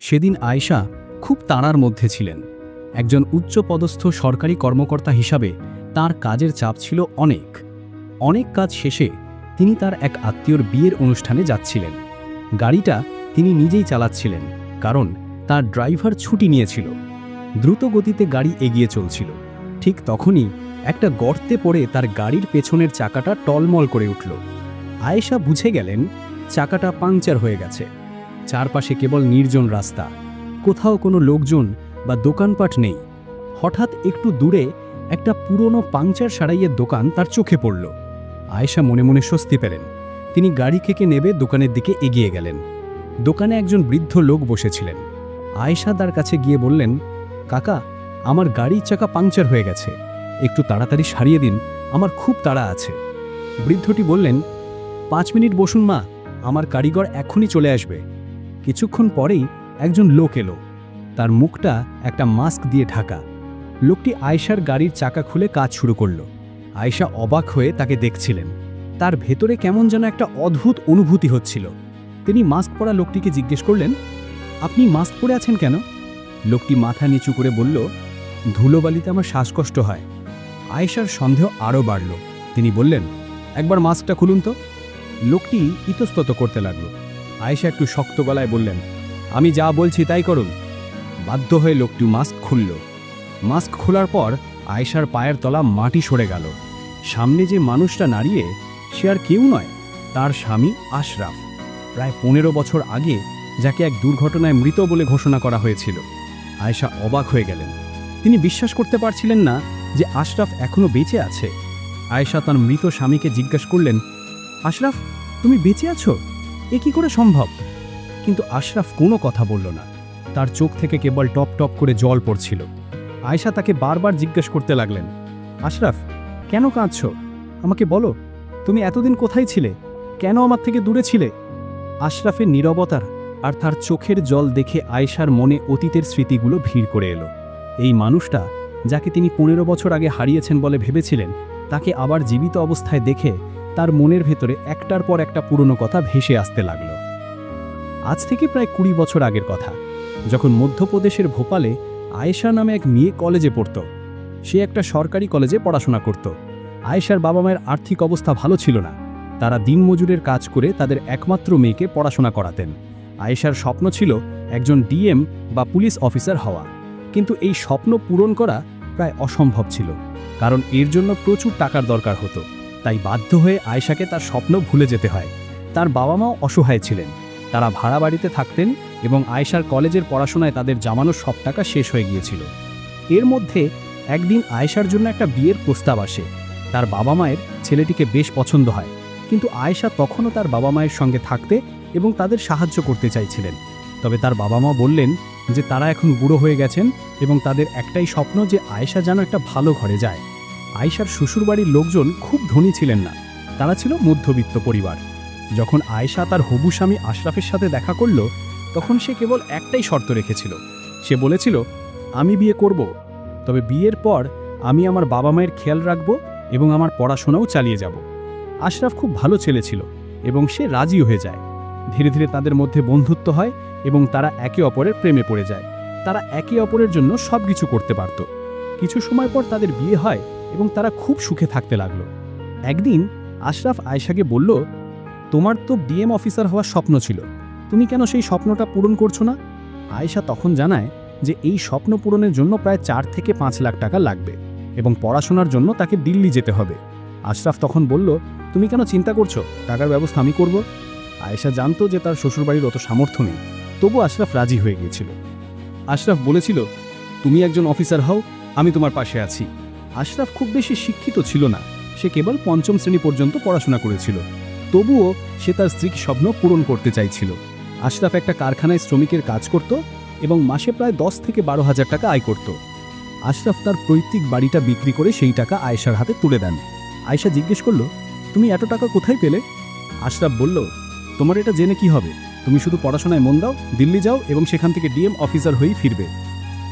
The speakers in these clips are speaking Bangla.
সেদিন আয়েশা খুব তাড়ার মধ্যে ছিলেন। একজন উচ্চপদস্থ সরকারি কর্মকর্তা হিসাবে তার কাজের চাপ ছিল অনেক। অনেক কাজ শেষে তিনি তার এক আত্মীয়র বিয়ের অনুষ্ঠানে যাচ্ছিলেন। গাড়িটা তিনি নিজেই চালাচ্ছিলেন, কারণ তার ড্রাইভার ছুটি নিয়েছিল। দ্রুত গতিতে গাড়ি এগিয়ে চলছিল। ঠিক তখনই একটা গর্তে পড়ে তার গাড়ির পেছনের চাকাটা টলমল করে উঠল। আয়েশা বুঝে গেলেন, চাকাটা পাংচার হয়ে গেছে। চারপাশে কেবল নির্জন রাস্তা। কোথাও কোনো লোকজন বা দোকানপাট নেই। হঠাৎ একটু দূরে একটা পুরনো পাংচার সারাইয়ের দোকান তার চোখে পড়ল। আয়েশা মনে মনে স্বস্তি পেলেন। তিনি গাড়ি থেকে নেবে দোকানের দিকে এগিয়ে গেলেন। দোকানে একজন বৃদ্ধ লোক বসেছিলেন। আয়েশা তার কাছে গিয়ে বললেন, কাকা, আমার গাড়ির চাকা পাংচার হয়ে গেছে। একটু তাড়াতাড়ি সারিয়ে দিন, আমার খুব তাড়া আছে। বৃদ্ধটি বললেন, পাঁচ মিনিট বসুন মা, আমার কারিগর এখনই চলে আসবে। কিছুক্ষণ পরেই একজন লোক এলো। তার মুখটা একটা মাস্ক দিয়ে ঢাকা। লোকটি আয়শার গাড়ির চাকা খুলে কাজ শুরু করল। আয়শা অবাক হয়ে তাকে দেখছিলেন। তার ভেতরে কেমন যেন একটা অদ্ভুত অনুভূতি হচ্ছিল। তিনি মাস্ক পরা লোকটিকে জিজ্ঞেস করলেন, আপনি মাস্ক পরে আছেন কেন? লোকটি মাথা নিচু করে বলল, ধুলোবালিতে আমার শ্বাসকষ্ট হয়। আয়েশার সন্দেহ আরও বাড়ল। তিনি বললেন, একবার মাস্কটা খুলুন তো। লোকটি ইতস্তত করতে লাগল। আয়েশা একটু শক্ত গলায় বললেন, আমি যা বলছি তাই করুন। বাধ্য হয়ে লোকটি মাস্ক খুলল। মাস্ক খোলার পর আয়েশার পায়ের তলা মাটি সরে গেল। সামনে যে মানুষটা নাড়িয়ে সে আর কেউ নয়, তার স্বামী আশরাফ। প্রায় পনেরো বছর আগে যাকে এক দুর্ঘটনায় মৃত বলে ঘোষণা করা হয়েছিল। আয়েশা অবাক হয়ে গেলেন। তিনি বিশ্বাস করতে পারছিলেন না যে আশরাফ এখনও বেঁচে আছে। আয়েশা তার মৃত স্বামীকে জিজ্ঞেস করলেন, আশরাফ, তুমি বেঁচে আছো? এ কি করে সম্ভব? কিন্তু আশরাফ কোনো কথা বলল না। তার চোখ থেকে কেবল টপ টপ করে জল পড়ছিল। আয়েশা তাকে বারবার জিজ্ঞেস করতে লাগলেন, আশরাফ, কেন কাঁদছ? আমাকে বলো, তুমি এতদিন কোথায় ছিলে? কেন আমার থেকে দূরে ছিলে? আশরাফের নীরবতার আর তার চোখের জল দেখে আয়েশার মনে অতীতের স্মৃতিগুলো ভিড় করে এলো। এই মানুষটা, যাকে তিনি পনেরো বছর আগে হারিয়েছেন বলে ভেবেছিলেন, তাকে আবার জীবিত অবস্থায় দেখে তার মনের ভেতরে একটার পর একটা পুরনো কথা ভেসে আসতে লাগল। আজ থেকে প্রায় কুড়ি বছর আগের কথা। যখন মধ্যপ্রদেশের ভোপালে আয়েশা নামে এক মেয়ে কলেজে পড়ত, সে একটা সরকারি কলেজে পড়াশোনা করত। আয়েশার বাবা মায়ের আর্থিক অবস্থা ভালো ছিল না। তারা দিনমজুরের কাজ করে তাদের একমাত্র মেয়েকে পড়াশোনা করাতেন। আয়েশার স্বপ্ন ছিল একজন ডিএম বা পুলিশ অফিসার হওয়া। কিন্তু এই স্বপ্ন পূরণ করা প্রায় অসম্ভব ছিল। কারণ এর জন্য প্রচুর টাকার দরকার হতো। তাই বাধ্য হয়ে আয়েশাকে তার স্বপ্ন ভুলে যেতে হয়। তার বাবা মাও অসহায় ছিলেন। তারা ভাড়া বাড়িতে থাকতেন এবং আয়েশার কলেজের পড়াশোনায় তাদের জামানোর সব টাকা শেষ হয়ে গিয়েছিল। এর মধ্যে একদিন আয়েশার জন্য একটা বিয়ের প্রস্তাব আসে। তার বাবা মায়ের ছেলেটিকে বেশ পছন্দ হয়। কিন্তু আয়েশা তখনও তার বাবা মায়ের সঙ্গে থাকতে এবং তাদের সাহায্য করতে চাইছিলেন। তবে তার বাবা মা বললেন যে তারা এখন বুড়ো হয়ে গেছেন এবং তাদের একটাই স্বপ্ন যে আয়েশা যেন একটা ভালো ঘরে যায়। আয়েশার শ্বশুরবাড়ির লোকজন খুব ধনী ছিলেন না। তারা ছিল মধ্যবিত্ত পরিবার। যখন আয়েশা তার হবু স্বামী আশরাফের সাথে দেখা করল, তখন সে কেবল একটাই শর্ত রেখেছিল। সে বলেছিল, আমি বিয়ে করব, তবে বিয়ের পর আমি আমার বাবা মায়ের খেয়াল রাখব এবং আমার পড়াশোনাও চালিয়ে যাব। আশরাফ খুব ভালো ছেলে ছিল এবং সে রাজি হয়ে যায়। ধীরে ধীরে তাদের মধ্যে বন্ধুত্ব হয় এবং তারা একে অপরের প্রেমে পড়ে যায়। তারা একে অপরের জন্য সব কিছু করতে পারত। কিছু সময় পর তাদের বিয়ে হয় এবং তারা খুব সুখে থাকতে লাগল। একদিন আশরাফ আয়েশাকে বলল, তোমার তো ডিএম অফিসার হওয়ার স্বপ্ন ছিল। তুমি কেন সেই স্বপ্নটা পূরণ করছ না? আয়েশা তখন জানায় যে এই স্বপ্ন পূরণের জন্য প্রায় চার থেকে পাঁচ লাখ টাকা লাগবে এবং পড়াশোনার জন্য তাকে দিল্লি যেতে হবে। আশরাফ তখন বলল, তুমি কেন চিন্তা করছ? টাকার ব্যবস্থা আমি করব। আয়েশা জানতো যে তার শ্বশুরবাড়ির অত সামর্থ্য নেই। তবু আশরাফ রাজি হয়ে গিয়েছিল। আশরাফ বলেছিল, তুমি একজন অফিসার হও, আমি তোমার পাশে আছি। আশরাফ খুব বেশি শিক্ষিত ছিল না। সে কেবল পঞ্চম শ্রেণি পর্যন্ত পড়াশোনা করেছিল। তবুও সে তার স্ত্রীর স্বপ্ন পূরণ করতে চাইছিল। আশরাফ একটা কারখানায় শ্রমিকের কাজ করত এবং মাসে প্রায় দশ থেকে বারো হাজার টাকা আয় করত। আশরাফ তার পৈতৃক বাড়িটা বিক্রি করে সেই টাকা আয়েশার হাতে তুলে দেন। আয়েশা জিজ্ঞেস করল, তুমি এত টাকা কোথায় পেলে? আশরাফ বলল, তোমার এটা জেনে কি হবে? তুমি শুধু পড়াশোনায় মন দাও, দিল্লি যাও এবং সেখান থেকে ডিএম অফিসার হয়েই ফিরবে।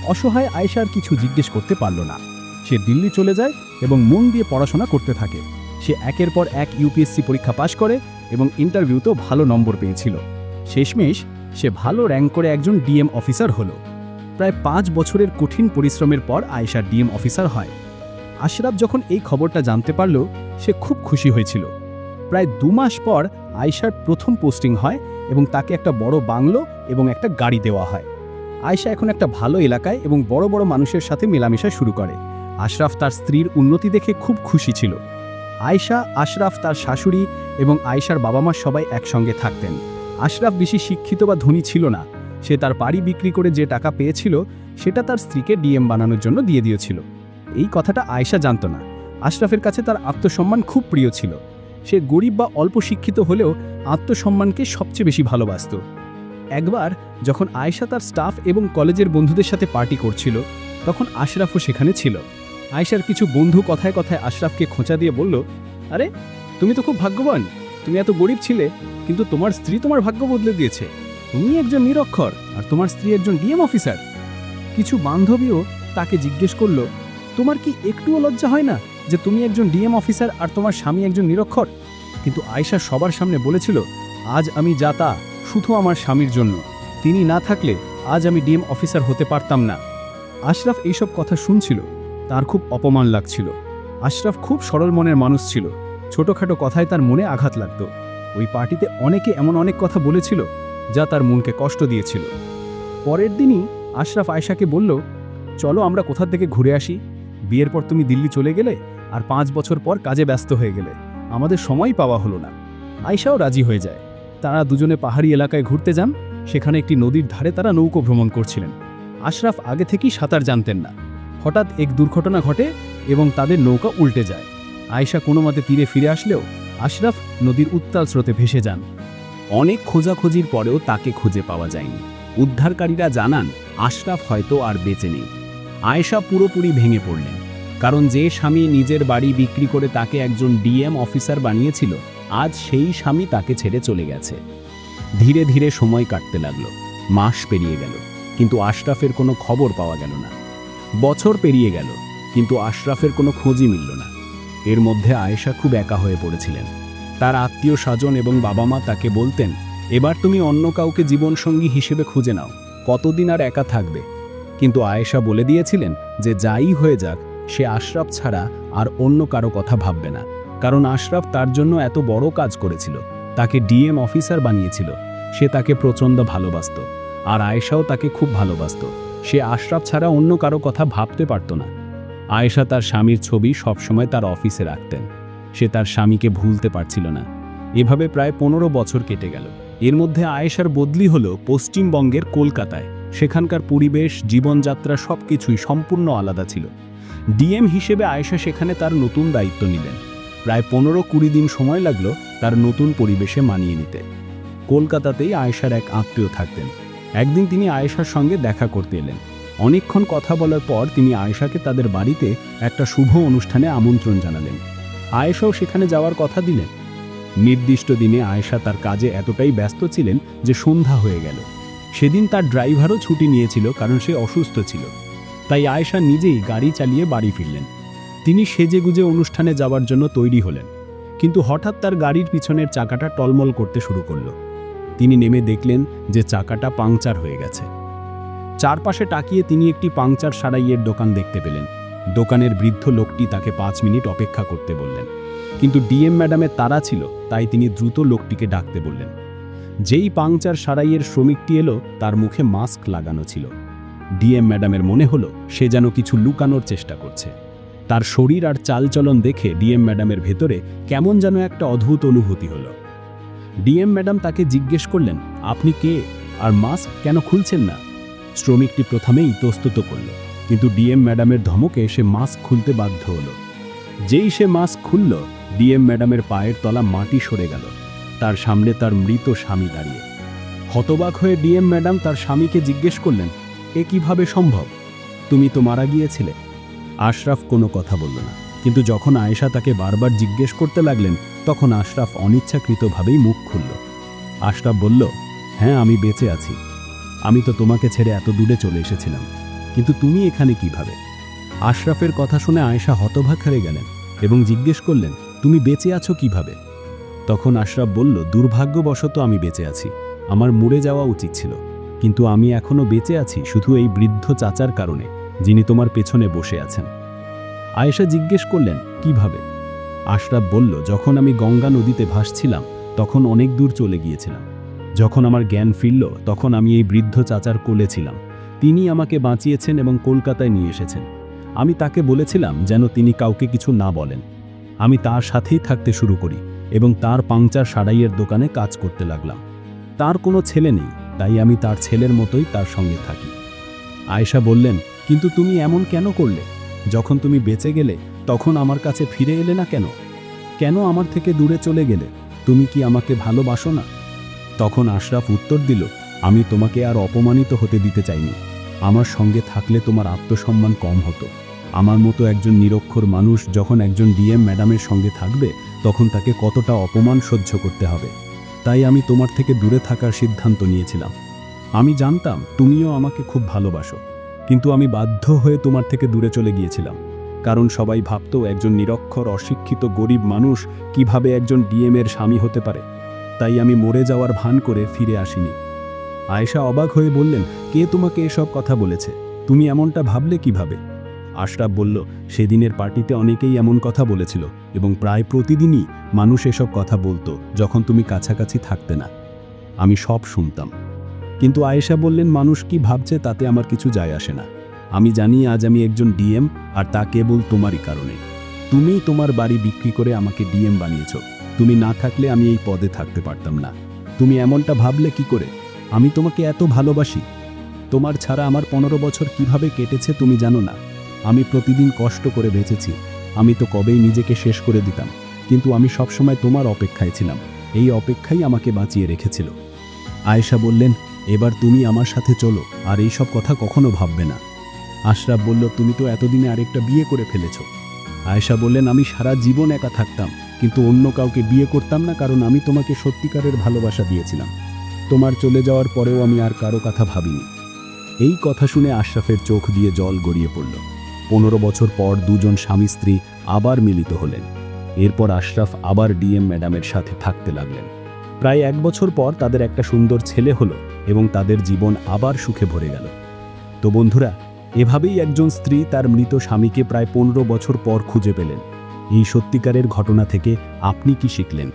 অসহায় আয়েশা আর কিছু জিজ্ঞেস করতে পারল না। সে দিল্লি চলে যায় এবং মন দিয়ে পড়াশোনা করতে থাকে। সে একের পর এক ইউপিএসসি পরীক্ষা পাশ করে এবং ইন্টারভিউতেও ভালো নম্বর পেয়েছিল। শেষমেশ সে ভালো র্যাঙ্ক করে একজন ডিএম অফিসার হলো। প্রায় পাঁচ বছরের কঠিন পরিশ্রমের পর আয়েশা ডিএম অফিসার হয়। আশরাফ যখন এই খবরটা জানতে পারল, সে খুব খুশি হয়েছিল। প্রায় দু মাস পর আয়েশার প্রথম পোস্টিং হয় এবং তাকে একটা বড় বাংলো এবং একটা গাড়ি দেওয়া হয়। আয়েশা এখন একটা ভালো এলাকায় এবং বড় বড় মানুষের সাথে মেলামেশা শুরু করে। আশরাফ তার স্ত্রীর উন্নতি দেখে খুব খুশি ছিল। আয়েশা, আশরাফ তার শাশুড়ি এবং আয়েশার বাবা মা সবাই একসঙ্গে থাকতেন। আশরাফ বেশি শিক্ষিত বা ধনী ছিল না। সে তার বাড়ি বিক্রি করে যে টাকা পেয়েছিল, সেটা তার স্ত্রীকে ডিএম বানানোর জন্য দিয়ে দিয়েছিল। এই কথাটা আয়েশা জানত না। আশরাফের কাছে তার আত্মসম্মান খুব প্রিয় ছিল। সে গরিব বা অল্প শিক্ষিত হলেও আত্মসম্মানকে সবচেয়ে বেশি ভালোবাসত। একবার যখন আয়েশা তার স্টাফ এবং কলেজের বন্ধুদের সাথে পার্টি করছিল, তখন আশরাফও সেখানে ছিল। আয়েশার কিছু বন্ধু কথায় কথায় আশরাফকে খোঁচা দিয়ে বলল, আরে, তুমি তো খুব ভাগ্যবান। তুমি এত গরিব ছিলে, কিন্তু তোমার স্ত্রী তোমার ভাগ্য বদলে দিয়েছে। তুমি একজন নিরক্ষর, আর তোমার স্ত্রী একজন ডিএম অফিসার। কিছু বান্ধবীও তাকে জিজ্ঞেস করল, তোমার কি একটুও লজ্জা হয় না যে তুমি একজন ডিএম অফিসার আর তোমার স্বামী একজন নিরক্ষর? কিন্তু আয়েশা সবার সামনে বলেছিল, আজ আমি যা তা, শুধু আমার স্বামীর জন্য। তিনি না থাকলে আজ আমি ডিএম অফিসার হতে পারতাম না। আশরাফ এইসব কথা শুনছিল। তার খুব অপমান লাগছিল। আশরাফ খুব সরল মনের মানুষ ছিল। ছোটখাটো কথায় তার মনে আঘাত লাগত। ওই পার্টিতে অনেকে এমন অনেক কথা বলেছিল, যা তার মনকে কষ্ট দিয়েছিল। পরের দিনই আশরাফ আয়শাকে বলল, চলো আমরা কোথা থেকে ঘুরে আসি? বিয়ের পর তুমি দিল্লি চলে গেলে আর পাঁচ বছর পর কাজে ব্যস্ত হয়ে গেলে। আমাদের সময় পাওয়া হলো না। আয়শাও রাজি হয়ে যায়। তারা দুজনে পাহাড়ি এলাকায় ঘুরতে যান। সেখানে একটি নদীর ধারে তারা নৌকো ভ্রমণ করছিলেন। আশরাফ আগে থেকেই সাঁতার জানতেন না। হঠাৎ এক দুর্ঘটনা ঘটে এবং তাদের নৌকা উল্টে যায়। আয়েশা কোনো মতে তীরে ফিরে আসলেও আশরাফ নদীর উত্তাল স্রোতে ভেসে যান। অনেক খোঁজাখুঁজির পরেও তাকে খুঁজে পাওয়া যায়নি। উদ্ধারকারীরা জানান, আশরাফ হয়তো আর বেঁচে নেই। আয়েশা পুরোপুরি ভেঙে পড়লেন। কারণ যে স্বামী নিজের বাড়ি বিক্রি করে তাকে একজন ডিএম অফিসার বানিয়েছিল, আজ সেই স্বামী তাকে ছেড়ে চলে গেছে। ধীরে ধীরে সময় কাটতে লাগল। মাস পেরিয়ে গেল। কিন্তু আশরাফের কোনো খবর পাওয়া গেল না। বছর পেরিয়ে গেল, কিন্তু আশরাফের কোনো খোঁজই মিলল না। এর মধ্যে আয়েশা খুব একা হয়ে পড়েছিলেন। তার আত্মীয় স্বজন এবং বাবা মা তাকে বলতেন, এবার তুমি অন্য কাউকে জীবনসঙ্গী হিসেবে খুঁজে নাও, কতদিন আর একা থাকবে? কিন্তু আয়েশা বলে দিয়েছিলেন যে যাই হয়ে যাক, সে আশরাফ ছাড়া আর অন্য কারও কথা ভাববে না। কারণ আশরাফ তার জন্য এত বড় কাজ করেছিল, তাকে ডিএম অফিসার বানিয়েছিল, সে তাকে প্রচণ্ড ভালোবাসত, আর আয়েশাও তাকে খুব ভালোবাসত। সে আশরাফ ছাড়া অন্য কারও কথা ভাবতে পারত না। আয়েশা তার স্বামীর ছবি সবসময় তার অফিসে রাখতেন। সে তার স্বামীকে ভুলতে পারছিল না। এভাবে প্রায় পনেরো বছর কেটে গেল। এর মধ্যে আয়েশার বদলি হলো পশ্চিমবঙ্গের কলকাতায়। সেখানকার পরিবেশ, জীবনযাত্রা সব কিছুই সম্পূর্ণ আলাদা ছিল। ডিএম হিসেবে আয়েশা সেখানে তার নতুন দায়িত্ব নিলেন। প্রায় পনেরো কুড়ি দিন সময় লাগল তার নতুন পরিবেশে মানিয়ে নিতে। কলকাতাতেই আয়েশার এক আত্মীয় থাকতেন। একদিন তিনি আয়েশার সঙ্গে দেখা করতে এলেন। অনেকক্ষণ কথা বলার পর তিনি আয়েশাকে তাদের বাড়িতে একটা শুভ অনুষ্ঠানে আমন্ত্রণ জানালেন। আয়েশাও সেখানে যাওয়ার কথা দিলেন। নির্দিষ্ট দিনে আয়েশা তার কাজে এতটাই ব্যস্ত ছিলেন যে সন্ধ্যা হয়ে গেল। সেদিন তার ড্রাইভারও ছুটি নিয়েছিল কারণ সে অসুস্থ ছিল। তাই আয়েশা নিজেই গাড়ি চালিয়ে বাড়ি ফিরলেন। তিনি সেজেগুজে অনুষ্ঠানে যাওয়ার জন্য তৈরি হলেন। কিন্তু হঠাৎ তার গাড়ির পিছনের চাকাটা টলমল করতে শুরু করল। তিনি নেমে দেখলেন যে চাকাটা পাংচার হয়ে গেছে। চারপাশে তাকিয়ে তিনি একটি পাংচার সারাইয়ের দোকান দেখতে পেলেন। দোকানের বৃদ্ধ লোকটি তাকে পাঁচ মিনিট অপেক্ষা করতে বললেন। কিন্তু ডিএম ম্যাডামের তারা ছিল, তাই তিনি দ্রুত লোকটিকে ডাকতে বললেন। যেই পাংচার সারাইয়ের শ্রমিকটি এলো, তার মুখে মাস্ক লাগানো ছিল। ডিএম ম্যাডামের মনে হলো, সে যেন কিছু লুকানোর চেষ্টা করছে। তার শরীর আর চালচলন দেখে ডিএম ম্যাডামের ভেতরে কেমন যেন একটা অদ্ভুত অনুভূতি হলো। ডিএম ম্যাডাম তাকে জিজ্ঞেস করলেন, আপনি কে? আর মাস্ক কেন খুলছেন না? শ্রমিকটি প্রথমেই ইতস্তত করল, কিন্তু ডিএম ম্যাডামের ধমকে সে মাস্ক খুলতে বাধ্য হলো। যেই সে মাস্ক খুলল, ডিএম ম্যাডামের পায়ের তলা মাটি সরে গেল। তার সামনে তার মৃত স্বামী দাঁড়িয়ে। হতবাক হয়ে ডিএম ম্যাডাম তার স্বামীকে জিজ্ঞেস করলেন, এ কীভাবে সম্ভব? তুমি তো মারা গিয়েছিলে। আশরাফ কোনো কথা বলল না। কিন্তু যখন আয়েশা তাকে বারবার জিজ্ঞেস করতে লাগলেন, তখন আশরাফ অনিচ্ছাকৃতভাবেই মুখ খুলল। আশরাফ বলল হ্যাঁ আমি বেঁচে আছি। আমি তো তোমাকে ছেড়ে এত দূরে চলে এসেছিলাম। কিন্তু তুমি এখানে কীভাবে? আশরাফের কথা শুনে আয়েশা হতভাগ হেরে গেলেন এবং জিজ্ঞেস করলেন, তুমি বেঁচে আছো কীভাবে? তখন আশরাফ বলল, দুর্ভাগ্যবশত আমি বেঁচে আছি। আমার মরে যাওয়া উচিত ছিল। কিন্তু আমি এখনও বেঁচে আছি শুধু এই বৃদ্ধ চাচার কারণে, যিনি তোমার পেছনে বসে আছেন। আয়েশা জিজ্ঞেস করলেন, কীভাবে? আশরাফ বলল, যখন আমি গঙ্গা নদীতে ভাসছিলাম, তখন অনেক দূর চলে গিয়েছিলাম। যখন আমার জ্ঞান ফিরল, তখন আমি এই বৃদ্ধ চাচার কোলে ছিলাম। তিনি আমাকে বাঁচিয়েছেন এবং কলকাতায় নিয়ে এসেছেন। আমি তাকে বলেছিলাম যেন তিনি কাউকে কিছু না বলেন। আমি তার সাথেই থাকতে শুরু করি এবং তার পাংচার সারাইয়ের দোকানে কাজ করতে লাগলাম। তার কোনো ছেলে নেই, তাই আমি তার ছেলের মতোই তার সঙ্গে থাকি। আয়েশা বললেন, কিন্তু তুমি এমন কেন করলে? যখন তুমি বেঁচে গেলে, তখন আমার কাছে ফিরে এলে না কেন? কেন আমার থেকে দূরে চলে গেলে? তুমি কি আমাকে ভালোবাসো না? তখন আশরাফ উত্তর দিল, আমি তোমাকে আর অপমানিত হতে দিতে চাইনি। আমার সঙ্গে থাকলে তোমার আত্মসম্মান কম হতো। আমার মতো একজন নিরক্ষর মানুষ যখন একজন ডিএম ম্যাডামের সঙ্গে থাকবে, তখন তাকে কতটা অপমান সহ্য করতে হবে। তাই আমি তোমার থেকে দূরে থাকার সিদ্ধান্ত নিয়েছিলাম। আমি জানতাম, তুমিও আমাকে খুব ভালোবাসো। কিন্তু আমি বাধ্য হয়ে তোমার থেকে দূরে চলে গিয়েছিলাম, কারণ সবাই ভাবত একজন নিরক্ষর, অশিক্ষিত, গরিব মানুষ কীভাবে একজন ডিএমের স্বামী হতে পারে। তাই আমি মরে যাওয়ার ভান করে ফিরে আসিনি। আয়েশা অবাক হয়ে বললেন, কে তোমাকে এসব কথা বলেছে? তুমি এমনটা ভাবলে কীভাবে? আশরাফ বলল, সেদিনের পার্টিতে অনেকেই এমন কথা বলেছিল এবং প্রায় প্রতিদিনই মানুষ এসব কথা বলতো যখন তুমি কাছাকাছি থাকতে না। আমি সব শুনতাম। কিন্তু আয়েশা বললেন, মানুষ কি ভাবছে তাতে আমার কিছু যায় আসে না। আমি জানি আজ আমি একজন ডিএম, আর তা কেবল তোমারই কারণে। তুমিই তোমার বাড়ি বিক্রি করে আমাকে ডিএম বানিয়েছ। তুমি না থাকলে আমি এই পদে থাকতে পারতাম না। তুমি এমনটা ভাবলে কি করে? আমি তোমাকে এত ভালোবাসি। তোমার ছাড়া আমার পনেরো বছর কীভাবে কেটেছে তুমি জানো না। আমি প্রতিদিন কষ্ট করে বেঁচেছি। আমি তো কবেই নিজেকে শেষ করে দিতাম। কিন্তু আমি সবসময় তোমার অপেক্ষায় ছিলাম। এই অপেক্ষাই আমাকে বাঁচিয়ে রেখেছিল। আয়েশা বললেন এবার তুমি আমার সাথে চলো, আর এই সব কথা কখনো ভাববে না। আশরাফ বলল, তুমি তো এতদিনে আরেকটা বিয়ে করে ফেলেছ। আয়েশা বললেন, আমি সারা জীবন একা থাকতাম, কিন্তু অন্য কাউকে বিয়ে করতাম না, কারণ আমি তোমাকে সত্যিকারের ভালোবাসা দিয়েছিলাম। তোমার চলে যাওয়ার পরেও আমি আর কারও কথা ভাবিনি। এই কথা শুনে আশরাফের চোখ দিয়ে জল গড়িয়ে পড়ল। পনেরো বছর পর দুজন স্বামী স্ত্রী আবার মিলিত হলেন। এরপর আশরাফ আবার ডিএম ম্যাডামের সাথে থাকতে লাগলেন। প্রায় এক বছর পর তাদের একটা সুন্দর ছেলে হলো এবং তাদের জীবন আবার সুখে ভরে গেল। তো বন্ধুরা, এভাবেই একজন স্ত্রী তার মৃত স্বামীকে প্রায় পনেরো বছর পর খুঁজে পেলেন। এই সত্যিকারের ঘটনা থেকে আপনি কি শিখলেন?